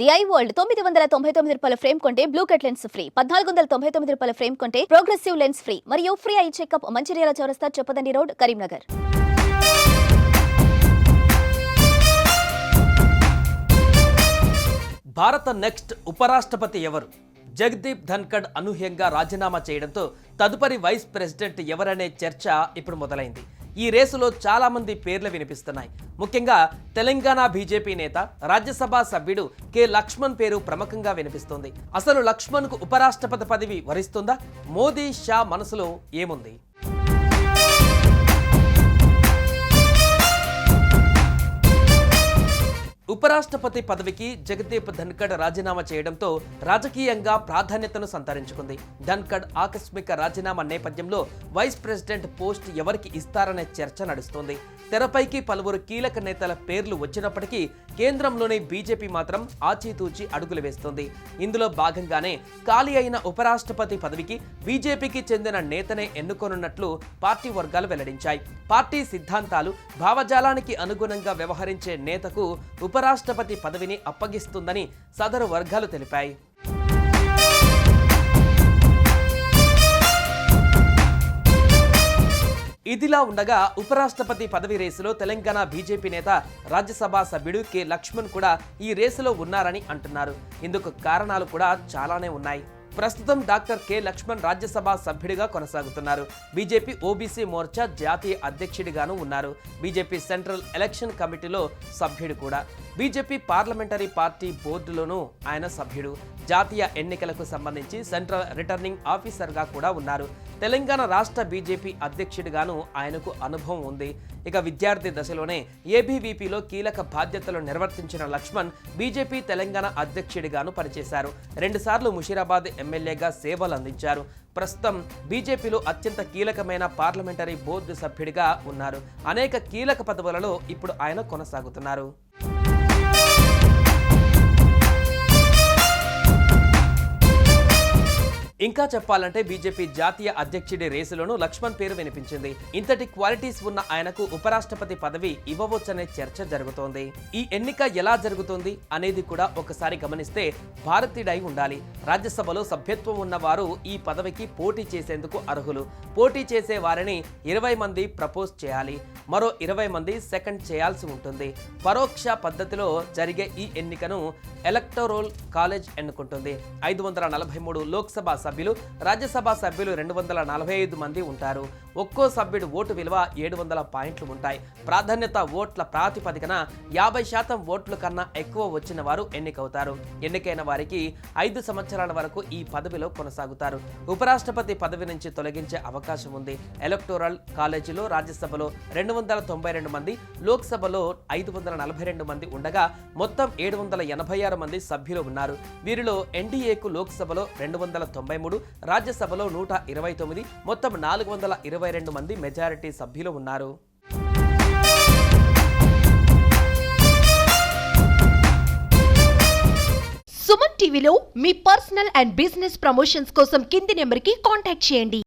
The I world తొమ్మిది వందల తొంభై తొమ్మిది రూపాయల ఫ్రేమ్ కొంటే బ్లూ కట్ లెన్స్ ఫ్రీ పద్నాలుగు వందల తొంభై తొమ్మిది రూపాయల ఫ్రేమ్ కొంటే ప్రోగ్రెసివ్ లెన్స్ ఫ్రీ మరియు ఫ్రీ ఐ చెకప్ మంచిర్యాల చౌరస్తా చెప్పదండి రోడ్ కరీంనగర్. భారత నెక్స్ట్ ఉపరాష్ట్రపతి ఎవరు? జగదీప్ ధన్కడ్ అనూహ్యంగా రాజీనామా చేయడంతో తదుపరి వైస్ ప్రెసిడెంట్ ఎవరనే చర్చ ఇప్పుడు మొదలైంది. ఈ రేసులో చాలామంది పేర్లు వినిపిస్తున్నాయి. ముఖ్యంగా తెలంగాణ బీజేపీ నేత రాజ్యసభ సభ్యుడు కె. లక్ష్మణ్ పేరు ప్రముఖంగా వినిపిస్తోంది. అసలు లక్ష్మణ్కు ఉపరాష్ట్రపతి పదవి వరిస్తుందా? మోదీ షా మనసులో ఏముంది? ఉపరాష్ట్రపతి పదవికి జగదీప్ ధన్కడ్ రాజీనామా చేయడంతో రాజకీయంగా ప్రాధాన్యతను సంతరించుకుంది. ధన్కడ్ ఆకస్మిక రాజీనామా నేపథ్యంలో వైస్ ప్రెసిడెంట్ పోస్ట్ ఎవరికి ఇస్తారనే చర్చ నడుస్తోంది. తెరపైకి పలువురు కీలక నేతల పేర్లు వచ్చినప్పటికీ కేంద్రంలోని బీజేపీ మాత్రం ఆచితూచి అడుగులు వేస్తోంది. ఇందులో భాగంగానే ఖాళీ అయిన ఉపరాష్ట్రపతి పదవికి బీజేపీకి చెందిన నేతనే ఎన్నుకోనున్నట్లు పార్టీ వర్గాలు వెల్లడించాయి. పార్టీ సిద్ధాంతాలు భావజాలానికి అనుగుణంగా వ్యవహరించే నేతకు ఉపరాష్ట్రపతి పదవిని అప్పగిస్తుందని సదరు వర్గాలు తెలిపాయి. ఇదిలా ఉండగా ఉపరాష్ట్రపతి పదవి రేసులో తెలంగాణ బీజేపీ నేత రాజ్యసభ సభ్యుడు కె లక్ష్మణ్ కూడా ఈ రేసులో ఉన్నారని అంటున్నారు. ఇందుకు కారణాలు కూడా చాలానే ఉన్నాయి. ప్రస్తుతం డాక్టర్ కె లక్ష్మణ్ రాజ్యసభ సభ్యుడిగా కొనసాగుతున్నారు. బీజేపీ ఓబీసీ మోర్చా జాతీయ అధ్యక్షుడిగాను ఉన్నారు. బీజేపీ సెంట్రల్ ఎలక్షన్ కమిటీలో సభ్యుడు కూడా. బీజేపీ పార్లమెంటరీ పార్టీ బోర్డులోనూ ఆయన సభ్యుడు. జాతీయ ఎన్నికలకు సంబంధించి సెంట్రల్ రిటర్నింగ్ ఆఫీసర్గా కూడా ఉన్నారు. తెలంగాణ రాష్ట్ర బీజేపీ అధ్యక్షుడిగాను ఆయనకు అనుభవం ఉంది. ఇక విద్యార్థి దశలోనే ఏబీవీపీలో కీలక బాధ్యతలు నిర్వర్తించిన లక్ష్మణ్ బీజేపీ తెలంగాణ అధ్యక్షుడిగాను పనిచేశారు. రెండుసార్లు ముషీరాబాద్ ఎమ్మెల్యేగా సేవలు అందించారు. ప్రస్తుతం బీజేపీలో అత్యంత కీలకమైన పార్లమెంటరీ బోర్డు సభ్యుడిగా ఉన్నారు. అనేక కీలక పదవులలో ఇప్పుడు ఆయన కొనసాగుతున్నారు. ఇంకా చెప్పాలంటే బీజేపీ జాతీయ అధ్యక్షుడి రేసులోనూ లక్ష్మణ్ పేరు వినిపించింది. ఇంతటి క్వాలిటీస్ ఉన్న ఆయనకు ఉపరాష్ట్రపతి పదవి ఇవ్వవచ్చనే చర్చ జరుగుతోంది. ఈ ఎన్నిక ఎలా జరుగుతుంది అనేది కూడా ఒకసారి గమనిస్తే భారతీయుడై ఉండాలి. రాజ్యసభలో సభ్యత్వం ఉన్నవారు ఈ పదవికి పోటీ చేసేందుకు అర్హులు. పోటీ చేసే వారిని ఇరవై మంది ప్రపోజ్ చేయాలి. మరో ఇరవై మంది సెకండ్ చేయాల్సి ఉంటుంది. పరోక్ష పద్ధతిలో జరిగే ఈ ఎన్నికను ఎలక్టోరల్ కాలేజ్ ఎన్నుకుంటుంది. ఐదు వందల నలభై మూడు లోక్సభ సభ్యులు రాజ్యసభ సభ్యులు రెండు వందల నలభై ఐదు మంది ఉంటారు. ఒక్కో సభ్యుడు ఓటు విలువ ఏడు వందల పాయింట్లు ఉంటాయి. ప్రాధాన్యత ఓట్ల ప్రాతిపదికన యాభై శాతం ఓట్ల కన్నా ఎక్కువ వచ్చిన వారు ఎన్నికవుతారు. ఎన్నికైన వారికి ఐదు సంవత్సరాల వరకు ఈ పదవిలో కొనసాగుతారు. ఉపరాష్ట్రపతి పదవి నుంచి తొలగించే అవకాశం ఉంది. ఎలక్టోరల్ కాలేజీలో రాజ్యసభలో రెండు వందల తొంభై రెండు మంది లోక్సభలో ఐదు వందల నలభై రెండు మంది ఉండగా మొత్తం ఏడు వందల ఎనభై ఆరు మంది సభ్యులు ఉన్నారు. వీరిలో ఎన్డీఏకు లోక్సభలో రెండు వందల తొంభై తొంభై మూడు రాజ్యసభలో నూట ఇరవై తొమ్మిది మొత్తం నాలుగు వందల ఇరవై రెండు మంది మెజారిటీ సభ్యులు ఉన్నారు. సుమన్ టీవీలో మీ పర్సనల్ అండ్ బిజినెస్ ప్రమోషన్స్ కోసం కింది నెంబర్కి కాంటాక్ట్ చేయండి.